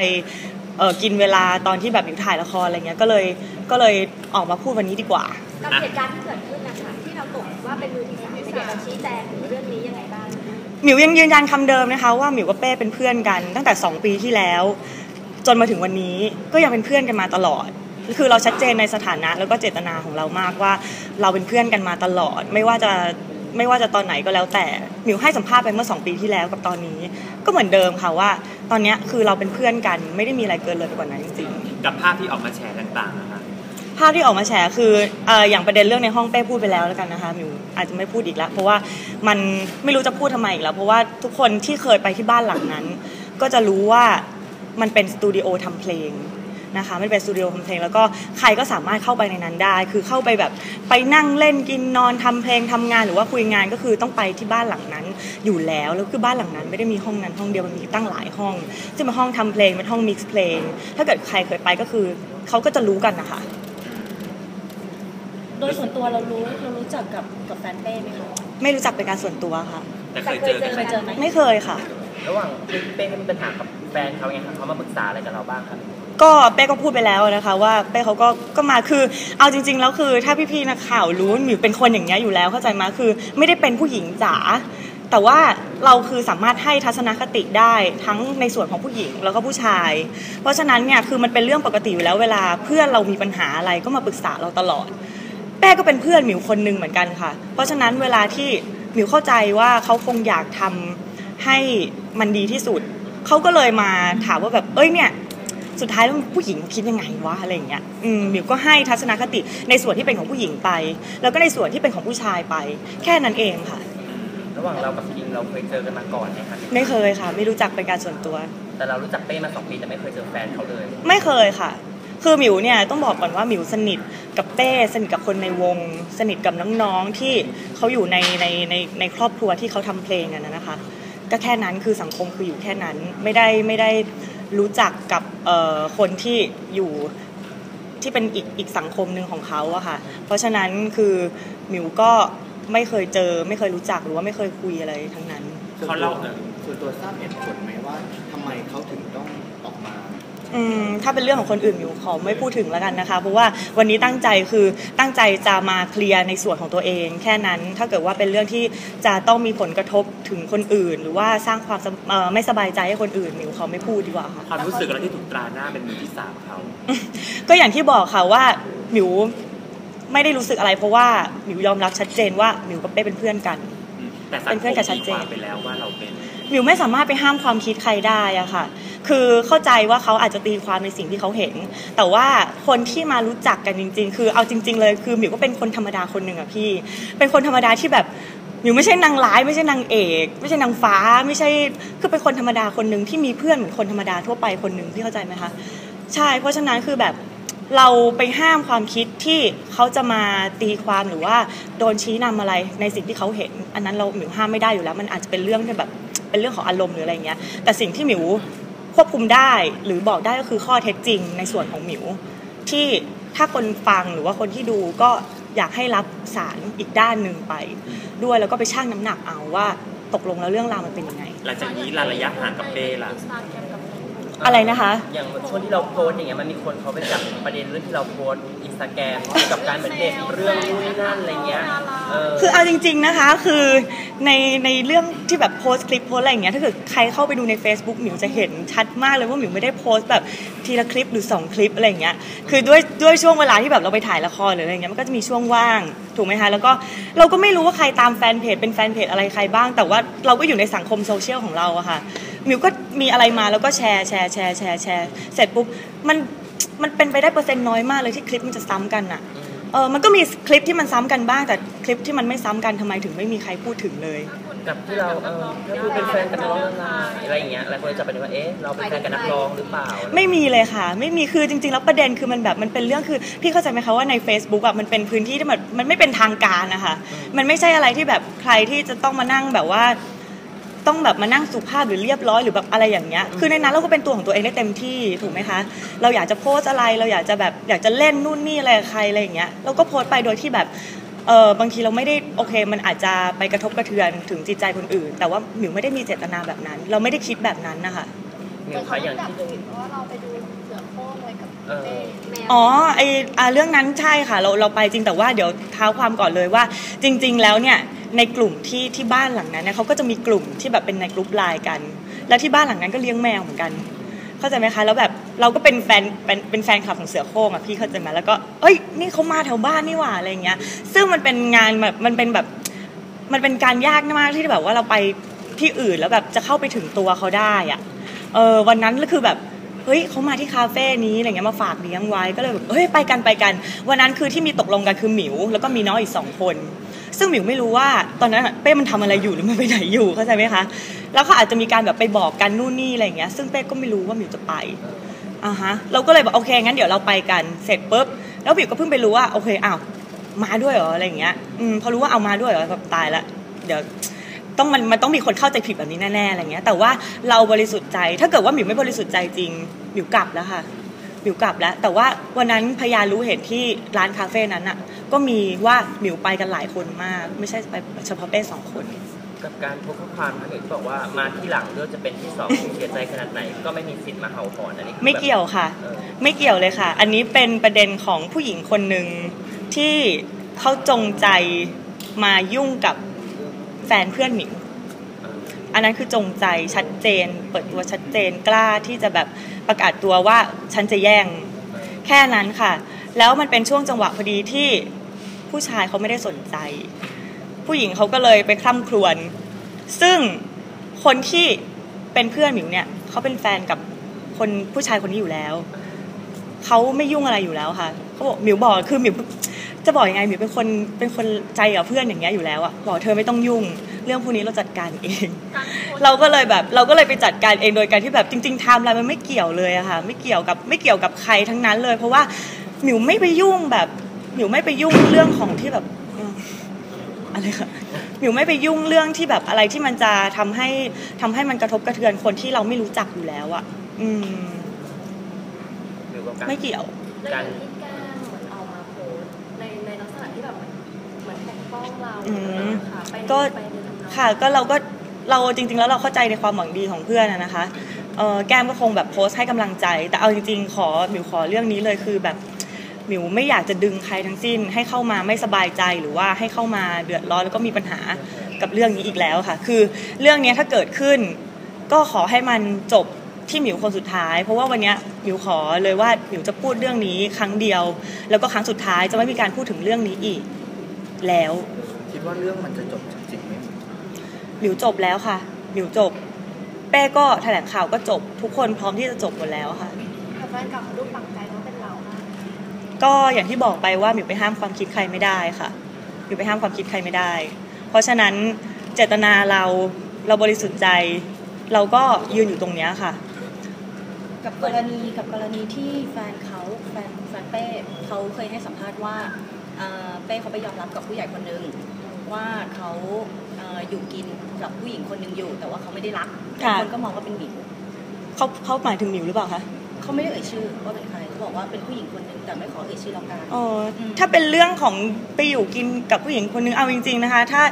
ไปเอ่อกินเวลาตอนที่แบบอยู่ถ่ายละครอะไรเงี้ยก็เลยก็เลยออกมาพูดวันนี้ดีกว่ากับเหตุการณ์ที่เกิดขึ้นนะคะที่เราตกว่าเป็นมือที่สามไม่อยากจะชี้แจงถึงเรื่องนี้ยังไงบ้างหมิวยังยืนยันคำเดิมนะคะว่าหมิวกับเป้เป็นเพื่อนกัน ตั้งแต่ 2 ปีที่แล้ว จนมาถึงวันนี้ก็ยังเป็นเพื่อนกันมาตลอดคือเราชัดเจนในสถานะแล้วก็เจตนาของเรามากว่า เราเป็นเพื่อนกันมาตลอด ไม่ว่าจะ ไม่ว่าจะตอนไหนก็แล้วแต่หมิวให้สัมภาษณ์ไปเมื่อ 2 ปีที่แล้วกับตอนนี้ ก็เหมือนเดิมค่ะว่า ตอนเนี้ยคือเราเป็นเพื่อนกัน ไม่ได้มีอะไรเกินเลยไปกว่านั้นจริงๆกับภาพที่ออกมาแชร์ต่างๆนะคะภาพที่ออกมาแฉคือเอ่ออย่างประเด็นเรื่องในห้องเป้พูดไปแล้วแล้วกันนะคะมิวอาจจะไม่พูดอีกแล้วเพราะว่ามันไม่รู้จะพูดทำไมอีกแล้ว เพราะว่าทุกคนที่เคยไปที่บ้านหลังนั้น ก็จะรู้ว่ามันเป็นสตูดิโอทำเพลง นะคะมันเป็นสตูดิโอทำเพลงแล้วก็ใครก็สามารถเข้าไปในนั้นได้ คือเข้าไปแบบไปนั่งเล่นกินนอนทำเพลงทำงานหรือว่าคุยงานก็คือต้องไปที่บ้านหลังนั้นอยู่แล้วแล้วคือบ้านหลังนั้นไม่ได้มีห้องนั้นห้องเดียวมันมีตั้งหลายห้องซึ่งเป็นห้องทำเพลงเป็นห้องมิกซ์เพลงถ้าเกิดใครเคยไปก็คือเขาก็จะรู้กันนะคะโดยส่วนตัวเรารู้เรารู้จักกับกับแฟนเป้ไหมคะไม่รู้จักเป็นการส่วนตัวค่ะแต่เคยเจอกันเคยเจอไหมไม่เคยค่ะ ระหว่างที่เป้มีปัญหากับ แฟนเขาไงครับเขามาปรึกษาอะไรกับเราบ้างครับ ก็เป้ก็พูดไปแล้วนะคะ ว่าเป้เขาก็ก็มาคือ เอาจริง ๆ แล้วคือถ้าพี่ๆนักข่าวรู้หมิวเป็นคนอย่างนี้ยอยู่แล้วเข้าใจมาคือ ไม่ได้เป็นผู้หญิงจ๋าแต่ว่าเราคือสามารถให้ทัศนคติได้ทั้งในส่วนของผู้หญิงแล้วก็ผู้ชาย เพราะฉะนั้นเนี่ยคือมันเป็นเรื่องปกติอยู่แล้วเวลาเพื่อนเรามีปัญหาอะไรก็มาปรึกษาเราตลอด แป้ก็เป็นเพื่อนหมิวคนหนึ่งเหมือนกันค่ะ เพราะฉะนั้นเวลาที่หมิวเข้าใจว่าเขาคงอยากทำให้มันดีที่สุด เขาก็เลยมาถามว่าแบบเอ้ยเนี่ยสุดท้ายแล้วผู้หญิงคิดยังไงวะอะไรอย่างเงี้ยอืมหมิวก็ให้ทัศนคติในส่วนที่เป็นของผู้หญิงไป แล้วก็ในส่วนที่เป็นของผู้ชายไป แค่นั้นเองค่ะ ระหว่างเรากับคิงเราเคยเจอกันมาก่อนไหมครับไม่เคยค่ะ ไม่รู้จักเป็นการส่วนตัว แต่เรารู้จักเป้มาสองปีแต่ไม่เคยเจอแฟนเขาเลย ไม่เคยค่ะ คือหมิวเนี่ยต้องบอกก่อนว่าหมิวสนิทกับเป้สนิทกับคนในวง สนิทกับน้องๆที่เขาอยู่ในในในในครอบครัวที่เขาทำเพลงกันนะนะคะ ก็แค่นั้นคือสังคมคืออยู่แค่นั้นไม่ได้ไม่ได้รู้จักกับคนที่อยู่ที่เป็นอีกอีกสังคมหนึ่งของเขาอะค่ะ เพราะฉะนั้นคือหมิวก็ไม่เคยเจอ ไม่เคยรู้จักหรือว่าไม่เคยคุยอะไรทั้งนั้นเขาเล่าส่วนตัวทราบเหตุผลไหมว่าทำไมเขาถึงต้อง ถ้าเป็นเรื่องของคนอื่นอยู่ขอไม่พูดถึงแล้วกันนะคะ เพราะว่าวันนี้ตั้งใจคือตั้งใจจะมาเคลียร์ในส่วนของตัวเอง แค่นั้นถ้าเกิดว่าเป็นเรื่องที่จะต้องมีผลกระทบถึงคนอื่น หรือว่าสร้างความสบเอ่อไม่สบายใจให้คนอื่นหมิวขอไม่พูดดีกว่าค่ะความรู้สึกเราที่ถูกตราหน้าเป็นมือที่สามเขาก็อย่างที่บอกค่ะว่าหมิวไม่ได้รู้สึกอะไรเพราะว่าหมิวยอมรับชัดเจนว่าหมิวกับเป้เป็นเพื่อนกันอืมแต่สังเป็นคเพื่อนมกับชัดตีเจนความไปแล้วว่าเราเป็นหมิวไม่สามารถไปห้ามความคิดใครได้อะค่ะ คือเข้าใจว่าเขาอาจจะตีความในสิ่งที่เขาเห็น แต่ว่าคนที่มารู้จักกันจริง ๆ คือเอาจริง ๆ เลยคือหมิวก็เป็นคนธรรมดาคนหนึ่งอะพี่ เป็นคนธรรมดาที่แบบหมิวไม่ใช่นางร้ายไม่ใช่นางเอก ไม่ใช่นางฟ้าไม่ใช่คือเป็นคนธรรมดาคนหนึ่งที่มีเพื่อนเหมือนคนธรรมดาทั่วไปคนหนึ่งพี่เข้าใจไหมคะใช่เพราะฉะนั้นคือแบบเราไปห้ามความคิดที่เขาจะมาตีความหรือว่าโดนชี้นำอะไรในสิ่งที่เขาเห็น อันนั้นเราหมิวห้ามไม่ได้อยู่แล้ว มันอาจจะเป็นเรื่องที่แบบเป็นเรื่องของอารมณ์หรืออะไรเงี้ยแต่สิ่งที่หมิว ควบคุมได้หรือบอกได้ก็คือข้อเท็จจริงในส่วนของหมิว ที่ถ้าคนฟังหรือว่าคนที่ดูก็อยากให้รับสารอีกด้านหนึ่งไป ด้วยแล้วก็ไปชั่งน้ำหนักเอาว่าตกลงแล้วเรื่องราวมันเป็นยังไง หลังจากนี้ระยะห่างกับเป้ล่ะ อะไรนะคะ อย่างช่วงที่เราโพสต์อย่างเงี้ยมันมีคนเขาไปจับประเด็นเรื่องที่เราโพสต์อินสตาแกรมเกี่ยวกับการเหมือนเด็กเรื่องนู่นนี่นั่นอะไรเงี้ยเออคือเอาจริง ๆนะคะคือในในเรื่องที่แบบโพสต์คลิปโพสต์อะไรอย่างเงี้ยถ้าเกิดใครเข้าไปดูใน Facebook หมิวจะเห็นชัดมากเลยว่าหมิวไม่ได้โพสต์แบบทีละคลิปหรือ 2 คลิปอะไรอย่างเงี้ยคือด้วยด้วยช่วงเวลาที่แบบเราไปถ่ายละครหรืออะไรอย่างเงี้ยมันก็จะมีช่วงว่างถูกไหมคะแล้วก็เราก็ไม่รู้ว่าใครตามแฟนเพจเป็นแฟนเพจอะไรใครบ้าง แต่ว่าเราก็อยู่ในสังคมโซเชียลของเราอะค่ะห มิวก็มีอะไรมาแล้วก็แชร์แชร์แชร์แชร์แชร์เสร็จปุ๊บมันมันเป็นไปได้เปอร์เซ็นต์น้อยมากเลยที่คลิปมันจะซ้ำกันอะเออมันก็มีคลิปที่มันซ้ำกันบ้างแต่คลิปที่มันไม่ซ้ำกันทำไมถึงไม่มีใครพูดถึงเลย กับที่เราเออก็คือเป็นแฟนกับนักร้องนานอะไรอย่างเงี้ยหลายคนจะจับประเด็นว่าเอ๊ะเราเป็นแฟนกับนักร้องหรือเปล่า ไม่มีเลยค่ะ ไม่มีคือจริง ๆ แล้วประเด็นคือมันแบบมันเป็นเรื่องคือพี่เข้าใจไหมคะว่าใน Facebook อะมันเป็นพื้นที่ที่มันมันไม่เป็นทางการนะคะมันไม่ใช่อะไรที่แบบใครที่จะต้องมานั่งแบบว่า ต้องแบบมานั่งสุภาพหรือเรียบร้อยหรือแบบอะไรอย่างเงี้ย คือในนั้นเราก็เป็นตัวของตัวเองได้เต็มที่ถูกไหมคะ เราอยากจะโพสต์อะไรเราอยากจะแบบอยากจะเล่นนู่นนี่อะไรกับใครอะไรอย่างเงี้ยเราก็โพสต์ไปโดยที่แบบเออบางทีเราไม่ได้โอเค มันอาจจะไปกระทบกระเทือนถึงจิตใจคนอื่น แต่ว่าหมิวไม่ได้มีเจตนาแบบนั้น เราไม่ได้คิดแบบนั้นนะคะมมิวคะอย่างที่เพราะว่าเราไปดูเสือโคร่งเลยกับเออแมวอ๋อไออ่าเรื่องนั้นใช่ค่ะ เราเราไปจริงแต่ว่าเดี๋ยวเท้าความก่อนเลยว่า จริง ๆ แล้วเนี่ย ในกลุ่มที่ที่บ้านหลังนั้นเนี่ยเขาก็จะมีกลุ่มที่แบบเป็นในกลุ่มไลน์กัน แล้วที่บ้านหลังนั้นก็เลี้ยงแมวเหมือนกัน เข้าใจไหมคะ แล้วแบบเราก็เป็นแฟนเป็นเป็นแฟนคลับของเสือโคร่งอะพี่เข้าใจไหมแล้วก็เอ้ยนี่เขามาแถวบ้านนี่หว่าอะไรเงี้ย ซึ่งมันเป็นงานแบบมันเป็นแบบมันเป็นการยากมากที่แบบว่าเราไปที่อื่นแล้วแบบจะเข้าไปถึงตัวเขาได้อะเออวันนั้นก็คือแบบเฮ้ยเขามาที่คาเฟ่นี้อะไรเงี้ยมาฝากเลี้ยงไว้ก็เลยแบบเฮ้ยไปกันไปกัน วันนั้นคือที่มีตกลงกันคือหมิว แล้วก็มีน้องอีกสองคน ซึ่งหมิวไม่รู้ว่าตอนนั้นเป้มันทำอะไรอยู่หรือมันไปไหนอยู่เข้าใจไหมคะแล้วเขาอาจจะมีการแบบไปบอกกันนู่นนี่อะไรอย่างเงี้ยซึ่งเป้ก็ไม่รู้ว่าหมิวจะไปอ่าฮะเราก็เลยบอกโอเคงั้นเดี๋ยวเราไปกันเสร็จปุ๊บแล้วหมิวก็เพิ่งไปรู้ว่าโอเคอ้าวมาด้วยเหรออะไรอย่างเงี้ยอืมพอรู้ว่าเอามาด้วยเหรอแบบตายละเดี๋ยวต้องมันมันต้องมีคนเข้าใจผิดแบบนี้แน่ๆอะไรเงี้ย แต่ว่าเราบริสุทธิ์ใจ ถ้าเกิดว่าหมิวไม่บริสุทธิ์ใจจริงหมิวกลับแล้วค่ะหมิวกลับแล้ว แต่ว่าวันนั้นพยานรู้เห็นที่ร้านคาเฟ่นั้นอะ ก็มีว่าหมิวไปกันหลายคนมาก ไม่ใช่ไปเฉพาะเป้สองคน กับการโพสต์ข้อความท่านอื่นบอกว่ามาที่หลังเลือกจะเป็นที่สองเสียใจขนาดไหนก็ไม่มีสิทธิ์มาเห่าหอนอันนี้คือไม่เกี่ยวค่ะเออไม่เกี่ยวเลยค่ะ อันนี้เป็นประเด็นของผู้หญิงคนหนึ่งที่เขาจงใจมายุ่งกับแฟนเพื่อนหมิวเอออันนั้นคือจงใจชัดเจน เปิดตัวชัดเจนกล้าที่จะแบบประกาศตัวว่าฉันจะแย่ง แค่นั้นค่ะ แล้วมันเป็นช่วงจังหวะพอดีที่ ผู้ชายเขาไม่ได้สนใจ ผู้หญิงเขาก็เลยไปคล่ำครวญซึ่งคนที่เป็นเพื่อนหมิวเนี่ยเขาเป็นแฟนกับคนผู้ชายคนนี้อยู่แล้วเขาไม่ยุ่งอะไรอยู่แล้วค่ะเขาบอกหมิวบอกคือหมิวจะบอกยังไงหมิวเป็นคนเป็นคนใจกับเพื่อนอย่างเงี้ยอยู่แล้วอะบอกเธอไม่ต้องยุ่ง เรื่องพวกนี้เราจัดการเอง เราก็เลยแบบเราก็เลยไปจัดการเองโดยการที่แบบจริงๆไทม์ไลน์มันไม่เกี่ยวเลยอะค่ะ ไม่เกี่ยวกับไม่เกี่ยวกับใครทั้งนั้นเลย เพราะว่าหมิวไม่ไปยุ่งแบบ หมิวไม่ไปยุ่งเรื่องของที่แบบเอ่ออะไรคะหมิวไม่ไปยุ่งเรื่องที่แบบอะไรที่มันจะทำให้ทำให้มันกระทบกระเทือนคนที่เราไม่รู้จักอยู่แล้วอะอืมหรือว่าการไม่เกี่ยวแล้วอย่างที่แก้มเหมือนเอามาโพสต์ในในลักษณะที่แบบเหมือนเหมือนปกป้องเราอืมค่ะไปในก็ไปในทำนองค่ะก็เราก็เราจริง ๆ แล้วเราเข้าใจในความหวังดีของเพื่อนอะนะคะเออแก้มก็คงแบบโพสต์ให้กำลังใจ แต่เอาจริง ๆ ขอหมิวขอเรื่องนี้เลยคือแบบห มิวไม่อยากจะดึงใครทั้งสิ้น ให้เข้ามาไม่สบายใจหรือว่าให้เข้ามาเดือดร้อนแล้วก็มีปัญหากับเรื่องนี้อีกแล้วค่ะ คือเรื่องนี้ถ้าเกิดขึ้น ก็ขอให้มันจบที่หมิวคนสุดท้าย เพราะว่าวันเนี้ยหมิวขอเลยว่าหมิวจะพูดเรื่องนี้ครั้งเดียว แล้วก็ครั้งสุดท้ายจะไม่มีการพูดถึงเรื่องนี้อีกแล้ว คิดว่าเรื่องมันจะจบจริงไหมหมิวจบแล้วค่ะหมิวจบเป้ก็แถลงข่าวก็จบ ทุกคนพร้อมที่จะจบหมดแล้วค่ะแต่แฟนเกับลูกปังใจว่าเป็นเรามาก ก็อย่างที่บอกไปว่าหมิวไปห้ามความคิดใครไม่ได้ค่ะหมิวไปห้ามความคิดใครไม่ได้ เพราะฉะนั้นเจตนาเราเราบริสุทธิ์ใจ เราก็ยืนอยู่ตรงเนี้ยค่ะ กับกรณีกับกรณีที่แฟนเขาแฟนแฟนเป้เขาเคยให้สัมภาษณ์ว่าอ่าเป้เขาไปยอมรับกับผู้ใหญ่คนหนึ่งว่าเขาเอ่ออยู่กินกับผู้หญิงคนหนึ่งอยู่ แต่ว่าเขาไม่ได้รักค่ะ คนก็มองว่าเป็นหมิวเขาเขาหมายถึงหมิวหรือเปล่าคะ เขาไม่ได้เอ่ยชื่อว่าเป็นใครเขาบอกว่าเป็นผู้หญิงคนหนึ่งแต่ไม่ขอเอ่ยชื่อแล้วกันอ๋ออมถ้าเป็นเรื่องของไปอยู่กินกับผู้หญิงคนนึงเอาจริง ๆนะคะ ถ้า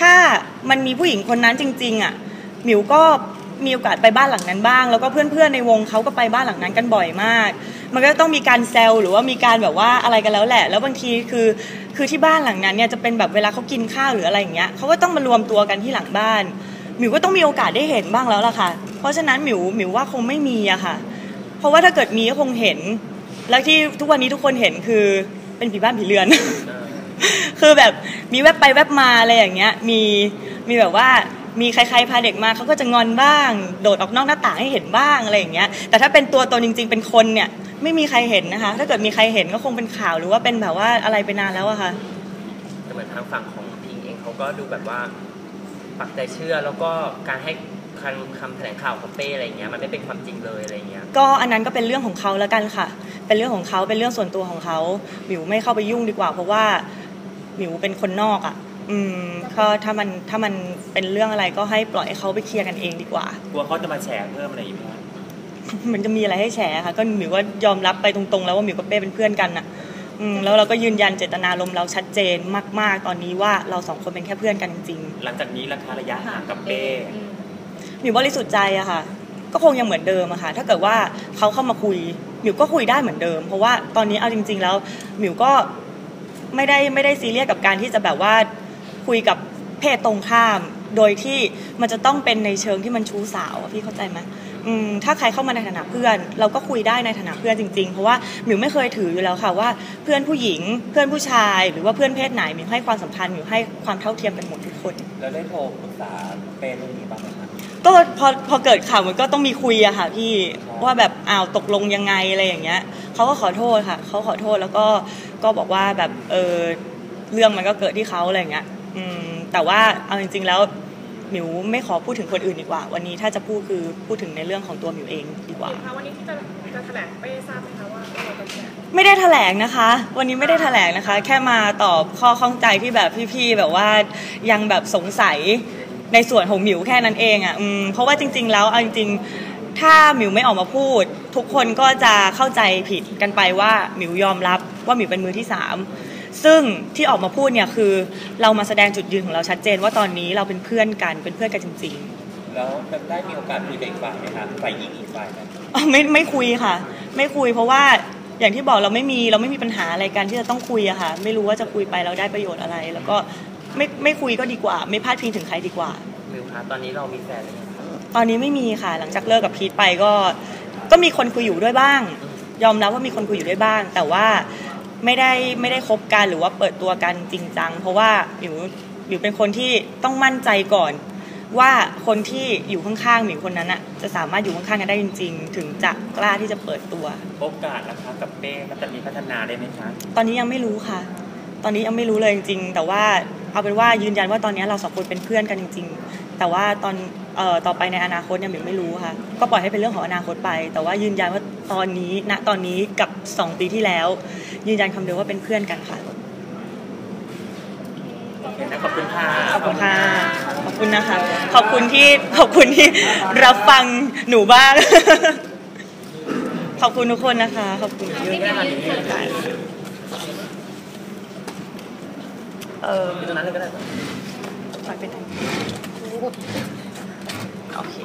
ถ้ามันมีผู้หญิงคนนั้นจริง ๆ อะหมิวก็มีโอกาสไปบ้านหลังนั้นบ้าง แล้วก็เพื่อนๆในวงเขาก็ไปบ้านหลังนั้นกันบ่อยมาก มันก็ต้องมีการแซวหรือว่ามีการแบบว่าอะไรกันแล้วแหละ แล้วบางทีคือคือที่บ้านหลังนั้นเนี่ยจะเป็นแบบเวลาเขากินข้าวหรืออะไรอย่างเงี้ยเขาก็ต้องมารวมตัวกันที่หลังบ้านหมิวก็ต้องมีโอกาสได้เห็นบ้างแล้วล่ะค่ะ เพราะฉะนั้นหมิวหมิวว่าคงไม่มีอะค่ะ เพราะว่าถ้าเกิดมีก็คงเห็น แล้วที่ทุกวันนี้ทุกคนเห็นคือเป็นผีบ้านผีเรือน คือแบบมีแวบไปแวบมาอะไรอย่างเงี้ย มีมีแบบว่ามีใครๆพาเด็กมาเขาก็จะงอนบ้าง โดดออกนอกหน้าต่างให้เห็นบ้างอะไรอย่างเงี้ย แต่ถ้าเป็นตัวตนจริง ๆ เป็นคนเนี่ย ไม่มีใครเห็นนะคะ ถ้าเกิดมีใครเห็นก็คงเป็นข่าวหรือว่าเป็นแบบว่าอะไรไปนานแล้วอะค่ะแต่เหมือนทางฝั่งของพิงเองเขาก็ดูแบบว่าปักใจเชื่อแล้วก็การให้ คำคำแถลงข่าวของเป้อะไรอย่างเงี้ยมันไม่เป็นความจริงเลยอะไรอย่างเงี้ยก็อันนั้นก็เป็นเรื่องของเขาแล้วกันค่ะ เป็นเรื่องของเขาเป็นเรื่องส่วนตัวของเขาหมิวไม่เข้าไปยุ่งดีกว่า เพราะว่าหมิวเป็นคนนอกอะ่ะ อืมก็ถ้ามันถ้ามันเป็นเรื่องอะไรก็ให้ปล่อยให้เขาไปเคลียร์กันเองดีกว่า กลัวเขาจะมาแฉเพิ่มอะไรอีกไหมคะมันจะมีอะไรให้แฉค่ะก็หมิวก็ยอมรับไปตรงๆ แล้วว่าหมิวกับเป้เป็นเพื่อนกันอะอืมแล้วเราก็ยืนยันเจตนารมณ์เราชัดเจนมาก ๆ ตอนนี้ว่าเราสองคนเป็นแค่เพื่อนกันจริง หลังจากนี้ราคาระยะห่างกับเป้ๆห มิวบริสุทธิ์ใจอะค่ะ ก็คงยังเหมือนเดิมอะค่ะ ถ้าเกิดว่าเขาเข้ามาคุยหมิวก็คุยได้เหมือนเดิม เพราะว่าตอนนี้เอาจริง ๆ แล้วหมิวก็ไม่ได้ไม่ได้ซีเรียสกับการที่จะแบบว่าคุยกับเพศตรงข้าม โดยที่มันจะต้องเป็นในเชิงที่มันชู้สาวพี่เข้าใจไหมถ้าใครเข้ามาในฐานะเพื่อน เราก็คุยได้ในฐานะเพื่อนจริงๆ เพราะว่าหมิวไม่เคยถืออยู่แล้วค่ะว่าเพื่อนผู้หญิงเพื่อนผู้ชาย หรือว่าเพื่อนเพศไหนหมิวให้ความสัมพันธ์หมิวให้ความเท่าเทียมกันหมดทุกคน แล้วได้โทรปรึกษาเป้เรื่องนี้บ้างไหมคะ ก็พอพอเกิดข่าวมันก็ต้องมีคุยอะค่ะพี่ว่าแบบอ้าวตกลงยังไงอะไรอย่างเงี้ยเขาก็ขอโทษค่ะเขาขอโทษแล้วก็ก็บอกว่าแบบเออเรื่องมันก็เกิดที่เขาอะไรอย่างเงี้ยอืมแต่ว่าเอาจริง ๆ แล้วหมิวไม่ขอพูดถึงคนอื่นดีกว่า วันนี้ถ้าจะพูดคือพูดถึงในเรื่องของตัวหมิวเองดีกว่าคะวันนี้ที่จะจะแถลงเป้ทราบไหมคะว่าเราจะแถลงไม่ได้แถลงนะคะ วันนี้ไม่ได้แถลงนะคะ แค่มาตอบข้อข้องใจที่แบบพี่ๆแบบว่ายังแบบสงสัย ในส่วนของหมิวแค่นั้นเองอะอืมเพราะว่าจริง ๆ แล้วเอาจริงๆ ถ้าหมิวไม่ออกมาพูด ทุกคนก็จะเข้าใจผิดกันไปว่าหมิวยอมรับว่าหมิวเป็นมือที่สามซึ่งที่ออกมาพูดเนี่ยคือเรามาแสดงจุดยืนของเราชัดเจน ว่าตอนนี้เราเป็นเพื่อนกันเป็นเพื่อนกันจริง ๆแล้วได้มีโอกาสคุยกับอีกฝ่ายไหมคะฝ่ายหญิงอีกฝ่ายไหมอ๋อไม่ไม่คุยค่ะ ไม่คุยเพราะว่าอย่างที่บอกเราไม่มีเราไม่มีปัญหาอะไรกันที่จะต้องคุยอะค่ะ ไม่รู้ว่าจะคุยไปเราได้ประโยชน์อะไร แล้วก็ ไม่ไม่คุยก็ดีกว่า ไม่พลาดพิงถึงใครดีกว่ามิวคะตอนนี้เรามีแฟนหรือยังคะตอนนี้ไม่มีค่ะ หลังจากเลิกกับพีทไปก็ ก็มีคนคุยอยู่ด้วยบ้าง ยอมรับว่ามีคนคุยอยู่ด้วยบ้าง แต่ว่าไม่ได้ไม่ได้คบกันหรือว่าเปิดตัวกันจริงจังเพราะว่าหมิวหมิวเป็นคนที่ต้องมั่นใจก่อน ว่าคนที่อยู่ข้างๆหมิวคนนั้นอะจะสามารถอยู่ข้างๆกันได้จริง ๆ ถึงจะกล้าที่จะเปิดตัว โอกาสนะคะกับเป้มันจะมีพัฒนาได้ไหมคะ ตอนนี้ยังไม่รู้ค่ะ ตอนนี้ยังไม่รู้เลยจริงๆ แต่ว่า เอาเป็นว่ายืนยันว่าตอนนี้เราสองคนเป็นเพื่อนกันจริง ๆ แต่ว่าตอนเอ่อต่อไปในอนาคตเนี่ยหมิวไม่รู้ค่ะ ก็ปล่อยให้เป็นเรื่องของอนาคตไป แต่ว่ายืนยันว่าตอนนี้ณตอนนี้กับสองปีที่แล้ว ยืนยันคำเดียวว่าเป็นเพื่อนกันค่ะโอเคนะขอบคุณค่ะขอบคุณค่ะขอบคุณนะคะ ขอบคุณที่ขอบคุณที่รับฟังหนูบ้างขอบคุณทุกคนนะคะ ขอบคุณเยอะ เอออยู่ตรงนั้นเลยก็ได้ถอยไปไหนโอเค